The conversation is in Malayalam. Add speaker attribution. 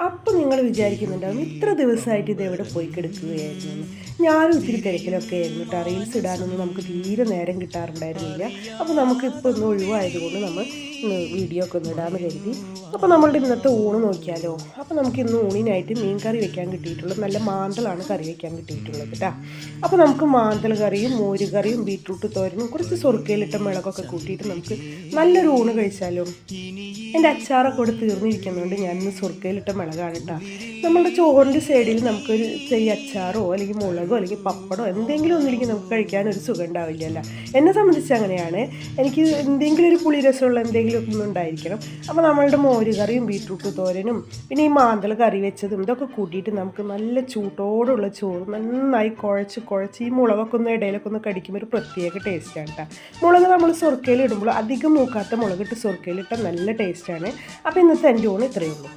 Speaker 1: up അപ്പം നിങ്ങൾ വിചാരിക്കുന്നുണ്ടാവും ഇത്ര ദിവസമായിട്ട് ഇത് എവിടെ പോയി കിടക്കുകയായിരുന്നു? എന്ന്. ഞാനും ഒത്തിരി തിരക്കിലൊക്കെ ആയിരുന്നു കേട്ടോ. റീൽസ് ഇടാനൊന്നും നമുക്ക് തീരെ നേരം കിട്ടാറുണ്ടായിരുന്നില്ല. അപ്പോൾ നമുക്ക് ഇപ്പോൾ ഒന്ന് ഒഴിവായതുകൊണ്ട് നമ്മൾ വീഡിയോ ഒക്കെ ഒന്ന് ഇടാമെന്ന് കരുതി. അപ്പോൾ നമ്മളുടെ ഇന്നത്തെ ഊണ് നോക്കിയാലോ? അപ്പോൾ നമുക്ക് ഇന്ന് ഊണിനായിട്ട് മീൻ കറി വെക്കാൻ കിട്ടിയിട്ടുള്ളത് നല്ല മാന്തളാണ് കറി വെക്കാൻ കിട്ടിയിട്ടുള്ളത് കേട്ടോ. അപ്പോൾ നമുക്ക് മാന്തൽ കറിയും മോര് കറിയും ബീട്രൂട്ട് തോരനും കുറച്ച് സ്വർക്കയിലിട്ട മിളകൊക്കെ കൂട്ടിയിട്ട് നമുക്ക് നല്ലൊരു ഊണ് കഴിച്ചാലോ? എന്റെ അച്ചാറൊക്കെ ഇവിടെ തീർന്നിരിക്കുന്നതുകൊണ്ട് ഞാൻ ഇന്ന് സുർക്കയിലിട്ട മിളകാണ് കേട്ടോ. നമ്മളുടെ ചോറിന്റെ സൈഡിൽ നമുക്കൊരു ചെറിയ അച്ചാറോ അല്ലെങ്കിൽ മുളകോ അല്ലെങ്കിൽ പപ്പടോ എന്തെങ്കിലും ഒന്നില്ലെങ്കിൽ നമുക്ക് കഴിക്കാൻ ഒരു സുഖം ഉണ്ടാവില്ലല്ലോ എന്നെ സംബന്ധിച്ച് അങ്ങനെയാണ്. എനിക്ക് എന്തെങ്കിലും ഒരു പുളിരസമുള്ള എന്തെങ്കിലും ഒന്നും ഉണ്ടായിരിക്കണം. അപ്പോൾ നമ്മളുടെ മോര് കറിയും ബീട്രൂട്ട് തോരനും പിന്നെ ഈ മാന്തൾ കറി വെച്ചതും ഇതൊക്കെ കൂട്ടിയിട്ട് നമുക്ക് നല്ല ചൂട്ടോടുള്ള ചോറ് നന്നായി കുഴച്ച് കുഴച്ച് ഈ മുളകൊക്കെ ഒന്ന് ഇടയിലൊക്കെ ഒന്ന് കടിക്കുമ്പോൾ ഒരു പ്രത്യേക ടേസ്റ്റാണ് കേട്ടോ മുളക് നമ്മൾ സ്വർക്കയിൽ ഇടുമ്പോൾ അധികം മൂക്കാത്ത മുളകിട്ട് സ്വർക്കയിലിട്ട നല്ല ടേസ്റ്റാണ് അപ്പോൾ ഇന്നത്തെ എന്റെ ഊണ് ഇത്രയേ ഉള്ളൂ.